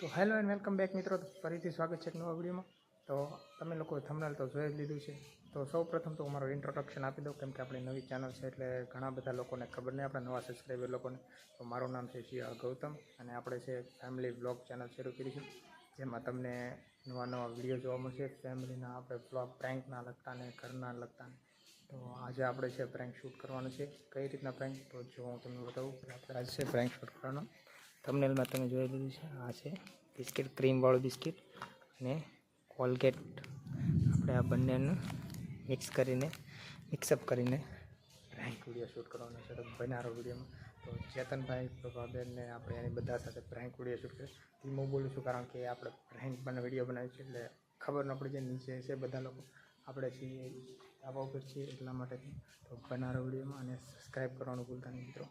તો hello and welcome back મિત્રો ફરીથી સ્વાગત છે એક નવા વિડીયોમાં. તો તમે લોકોએ થંબનેલ તો જોઈ જ લીધું છે. તો સૌ પ્રથમ તો હું મારું ઇન્ટ્રોડક્શન આપી દઉં, કેમ કે આપણી નવી ચેનલ છે એટલે ઘણા બધા લોકોને ખબર નહીં, આપણા નવા સબસ્ક્રાઈબર લોકોને. તો મારું નામ છે શિયા ગૌતમ અને આપણે છે ફેમિલી બ્લોગ ચેનલ શરૂ કરી છે. જેમાં તમને નવા નવા વીડિયો જોવા મળશે. ફેમિલીના આપણે બ્લોગ પ્રેન્કના લગતા ને ઘરના લગતાને તો આજે આપણે છે પ્રેન્ક શૂટ કરવાનું છે. કઈ રીતના પ્રેન્ક તો જો હું તમને બતાવું. આપણે આજે છે પ્રેન્ક શૂટ કરવાનો. થંબનેલમાં તમે જોઈ લીધું છે. આ છે બિસ્કિટ ક્રીમવાળું બિસ્કિટ અને કોલગેટ આપણે આ બંનેનું મિક્સ કરીને મિક્સઅપ કરીને પ્રેન્ક વીડિયો શૂટ કરવાનો છે. તો બનારો વિડીયોમાં તો ચેતનભાઈ, પ્રભાબેનને આપણે એની બધા સાથે પ્રેન્ક વીડિયો શૂટ કરીએ. હું બોલું છું કારણ કે આપણે પ્રેન્ક પણ વીડિયો બનાવીએ છીએ એટલે ખબર ન પડી જાય નીચે છે બધા લોકો. આપણે છીએ ધાબા ઉપર છીએ એટલા માટે. તો બનારો વિડીયોમાં અને સબસ્ક્રાઈબ કરવાનું ભૂલતા નહીં મિત્રો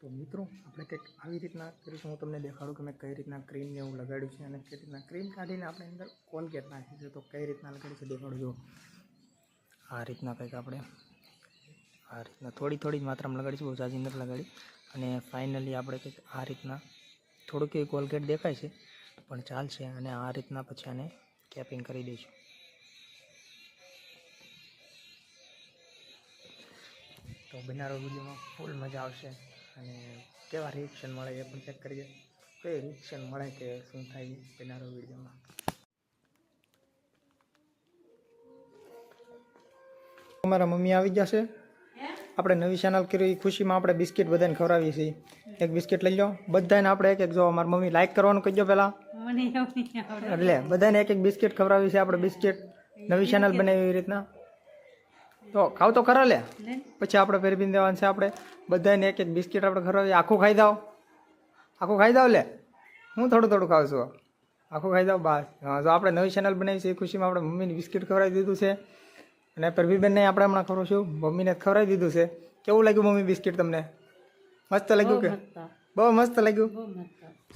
તો મિત્રો, આપણે કંઈક આવી રીતના કરીશું. હું તમને દેખાડું કે મેં કઈ રીતના ક્રીમને એવું લગાડ્યું છે અને કઈ રીતના ક્રીમ કાઢીને આપણે અંદર કોલગેટ નાખી છે. તો કઈ રીતના લગાડી છે દેખાડું આ રીતના કંઈક આપણે, આ રીતના થોડી થોડી જ માત્રામાં લગાડીશું. બહુ જાજી નથી લગાડી. અને ફાઇનલી આપણે કંઈક આ રીતના, થોડુંક એવી કોલગેટ દેખાય છે, પણ ચાલશે અને આ રીતના પછી આને કેપિંગ કરી દઈશું. તો બનારો વિડીયોમાં ફૂલ મજા આવશે. અને કેવા રિએક્શન મળે એ પણ ચેક કરીએ. કઈ રિએક્શન મળે કે શું થાય બનારો વિડીયોમાં અમારા મમ્મી આવી જશે આપણે નવી ચેનલ કરી ખુશીમાં આપણે બિસ્કિટ બધાને ખવડાવીએ છીએ. એક બિસ્કિટ લઈ લો. બધાને આપણે એક એક જો અમારી મમ્મી લાઈક કરવાનું કહીજો પહેલાં. એટલે બધાને એક એક બિસ્કિટ ખવડાવી છે આપણે બિસ્કિટ. નવી ચેનલ બનાવી એવી રીતના. તો ખાવ તો ખરા લે. પછી આપણે ફેરવીને દેવાનું છે આપણે. બધાને એક એક બિસ્કિટ આપણે ખરો આખું ખાઈ દાવ આખું ખાઈ દાવ લે. હું થોડું થોડું ખાઉં છું. આખું ખાઈ દાવ બસ. હા જો આપણે નવી ચેનલ બનાવી છે એ ખુશીમાં આપણે મમ્મીને બિસ્કિટ ખવડાવી દીધું છે. અને પરવીબેનને આપણે હમણાં ખવડાવશું મમ્મીને ખવડાવી દીધું છે. કેવું લાગ્યું મમ્મી બિસ્કિટ તમને? મસ્ત લાગ્યું કે? બહુ મસ્ત લાગ્યું?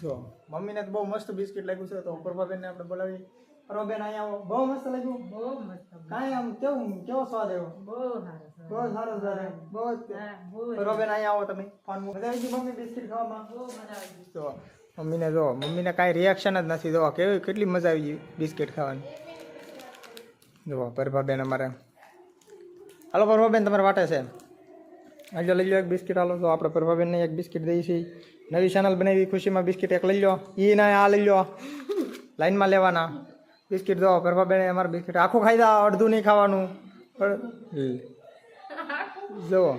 જો મમ્મીને તો બહુ મસ્ત બિસ્કિટ લાગ્યું છે. તો પ્રભાબેનને આપણે બોલાવી. પ્રભાબેન અહીંયા બહુ મસ્ત લાગ્યું. બહુ મસ્ત કાંઈ આમ કેવું કેવો સ્વાદ આવ્યો બહુ સારું છે. બહુ સારો સ્વાદ આવ્યો બહુ જ હા, બહુ પ્રભાબેન અહીંયા આવો તમે ફોન મજા આવી ગઈ મમ્મી બિસ્કિટ ખાવામાં બહુ મજા આવી ગઈ. જો મમ્મીને જો મમ્મીને કાંઈ રિએક્શન જ નથી જો કેવી કેટલી મજા આવી ગઈ બિસ્કિટ ખાવાની જો પ્રભાબેન અમારે હાલો પ્રભાબેન તમારે વાટે છે આજે લઈ લો એક બિસ્કિટ હાલો તો આપણે પ્રભાબેનને એક બિસ્કિટ દઈએ છીએ નવી ચેનલ બનાવી ખુશીમાં બિસ્કિટ એક લઈ લો એ ના આ લઈ લો લાઈનમાં લેવાના બિસ્કિટ દો પ્રભાબેન અમારે બિસ્કિટ. આખું ખાઈ દા અડધું નહીં ખાવાનું. પણ જુઓ.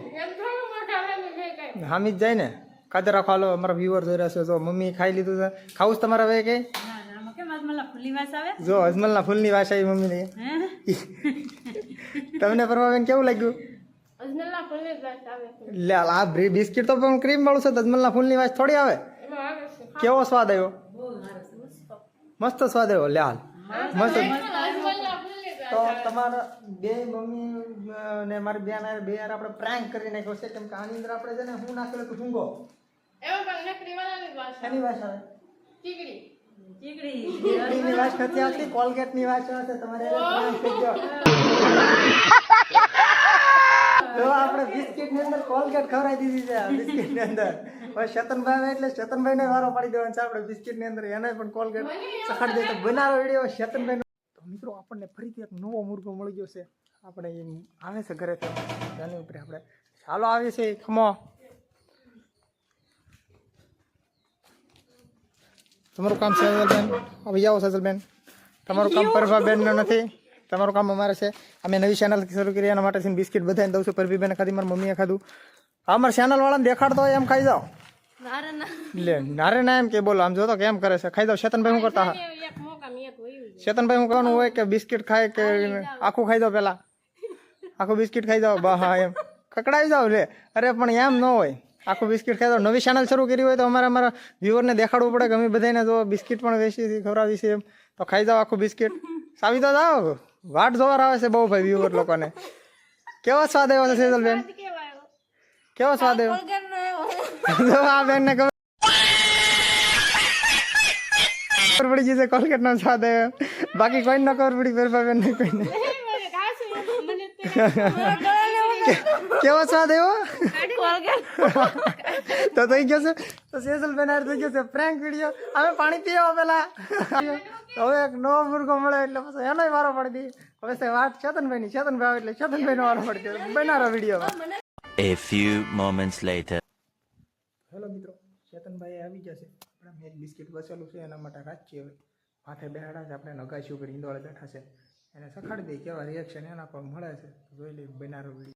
હામી જ જાય ને. કાદર રાખો હાલો અમારા વ્યુઅર જોઈ રહ્યા છે. જો મમ્મી ખાઈ લીધું છે. ખાવું તમારે હવે કે ના, ના, આમાં કેમ વાસ જો અજમલના ફૂલની વાસ આવી મમ્મીને? તમને બેન કેવું લાગ્યું? લે આ બ્રી- બિસ્કિટ તો પણ ક્રીમ વાળું છે તો અજમલના ફૂલની વાસ થોડી આવે. કેવો સ્વાદ આવ્યો? બહુ સારું છે. મસ્ત. મસ્ત સ્વાદ આવ્યો લે હાલ. મસ્ત. તો તમારા બે મમ્મી ને મારી બેન બે આપણે પ્રેન્ક કરી નાખ્યો છે. કેમ કે આની અંદર આપણે છે ને હું નાખેલું તો ભૂંગો વાસ આવે ચીકડી. ચીકડીની વાસ નથી આવતી કોલગેટની વાસ આવે છે. તમારે. તો આપણે બિસ્કિટની અંદર કોલગેટ ખવડાવી દીધી છે બિસ્કિટની અંદર. હવે શતનભાઈ એટલે શતનભાઈ ને વારો પાડી દેવાનો છે આપણે બિસ્કિટની અંદર. એને પણ કોલગેટ સખાડી દે તો બનારો વીડિયો શેતનભાઈ તો મિત્રો આપણને ફરીથી એક નવો મુર્ગો મળી ગયો છે. આપણે એ આવે છે ઘરેથી. એની ઉપર આપણે ચાલો આવે છે ખમો તમારું કામ સજલબેન. આવી જાઓ સજલબેન. તમારું કામ પરભાબેનનું નથી. તમારું કામ અમારે છે. અમે નવી ચેનલ શરૂ કરી એના માટે છે બિસ્કિટ બધાને દઉં છું. પરભીબેન ખાધી મારી મમ્મીએ ખાધું. અમારા ચેનલ વાળાને દેખાડતો હોય એમ ખાઈ જાઓ. લે નારે ના એમ કે બોલો. આમ જોતો કેમ કરે છે? ખાઈ દો શેતનભાઈ શું કરતા શેતનભાઈ હું કહેવાનું હોય કે બિસ્કિટ ખાય કે આખું ખાઈ દો પેલા આખું બિસ્કિટ ખાઈ જાઓ. બા હા એમ. કકડાવી જાઓ લે. અરે પણ એમ ન હોય. આખું બિસ્કિટ ખાઈ દો નવી ચેનલ શરૂ કરી હોય તો અમારે અમારા વ્યુઅરને દેખાડવું પડે કે અમે બધાને જો બિસ્કિટ પણ વેચી ખવડાવી છે એમ. તો ખાઈ જાઓ આખું બિસ્કિટ. સાવી તો જાઓ. વાટ જોવાર આવે છે બહુ ભાઈ વ્યુઅર લોકોને કેવો સ્વાદ આવ્યો છે સેજલબેન કેવો સ્વાદ આવ્યો જો આ બેનને ખબર ખબર પડી જશે કોલગેટ નો સ્વાદ આવ્યો બાકી કોઈ ન ખબર પડી ફેરફાર નહીં કોઈને કેવો સ્વાદ આવ્યો તો થઈ ગયો છે તો સેસલ બેન હારે થઈ ગયો છે પ્રેન્ક વીડિયો હવે પાણી પીવો પેલા હવે એક નવો મુર્ગો મળે એટલે પછી એનોય વારો પડી દે હવે સે વાત ચેતનભાઈ ની ચેતનભાઈ આવે એટલે ચેતનભાઈ નો વારો પડી ગયો બનારો video A few moments later. Hello મિત્રો ચેતનભાઈ આવી જશે આપણે મેં એક બિસ્કિટ બસેલું છે એના માટે રાખીએ હવે. માથે બેહાડા છે આપણે નગાશી ઉપર ઈંદોળે બેઠા છે. એને સખાડી દઈએ કેવા રિએક્શન એના પણ મળે છે. જોઈ લઈએ બનારો વીડિયો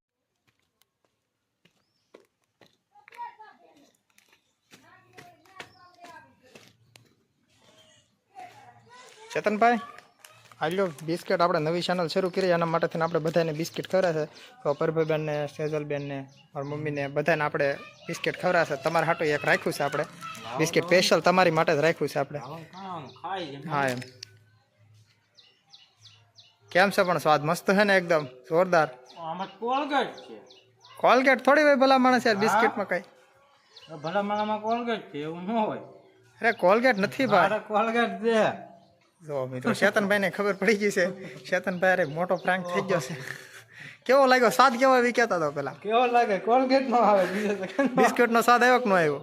ચેતનભાઈ હાલ્યો બિસ્કિટ આપણે નવી ચેનલ શરૂ કરી એના માટે થઈને આપણે બધાને બિસ્કિટ ખવડાવે છે તો પરભાઈબેનને સેજલબેનને મારી મમ્મીને બધાને આપણે બિસ્કિટ ખવડાવે છે તમારા હાટું એક રાખ્યું છે આપણે બિસ્કિટ સ્પેશિયલ તમારી માટે જ રાખ્યું છે આપણે હા એમ. કેમ છે પણ સ્વાદ? મસ્ત છે ને એકદમ? જોરદાર? આમાં કોલગેટ છે. કોલગેટ થોડી હોય ભલા માણસ યાર બિસ્કિટમાં કઈ. ભલા માણામાં કોલગેટ છે એવું ન હોય. અરે કોલગેટ નથી ભાઈ. મારે કોલગેટ છે. જો મિત્રો ખબર પડી ગઈ છે. શેતનભાઈ અરે મોટો પ્રાંક થઈ ગયો છે. કેવો લાગ્યો? સ્વાદ કેવો એવી કહેતા તો પેલા. કેવો લાગે? કોલગેટ નો આવે? બિસ્કિટ નો સ્વાદ આવ્યો કે નો આવ્યો?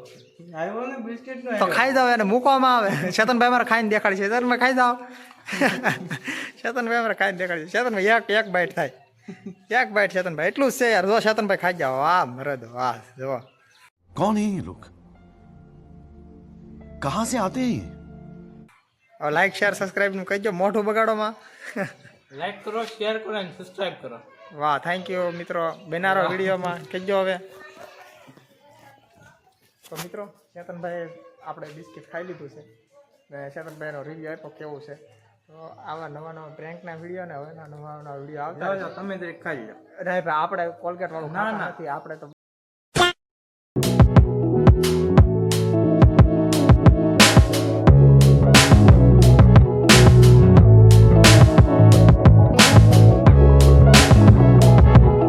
આવ્યો ને બિસ્કિટ નો તો ખાઈ જાવ એને મૂકવામાં આવે. શેતનભાઈ મારે ખાઈને દેખાડી છે તમે ખાઈ જાવ શેતનભાઈ મારે ખાઈને દેખાડી છે શેતનભાઈ એક એક બાઈટ થાય. એક બાઈટ શેતનભાઈ. એટલું જ છે યાર. જો શેતનભાઈ ખાઈ જાવ વાહ મરદ વાહ જો. કોણ હે લોક કહા સે આતે હે હવે લાઈક શેર સબસ્ક્રાઈબનું કહીજો મોઢું બગાડોમાં. લાઈક કરો શેર કરો અને સબસ્ક્રાઇબ કરો. વાહ થેન્ક યુ મિત્રો. બેનારો વિડીયોમાં કહેજો હવે. તો મિત્રો ચેતનભાઈ આપણે બિસ્કિટ ખાઈ લીધું છે. ને ચેતનભાઈનો રિવ્યુ આપ્યો કેવું છે? તો આવા નવા નવા પ્રેન્કના વીડિયો ને હવે નવા નવા વીડિયો આવતા તમે ખાઈ લો આપણે કોલગેટ વાળું ના. નથી આપણે તો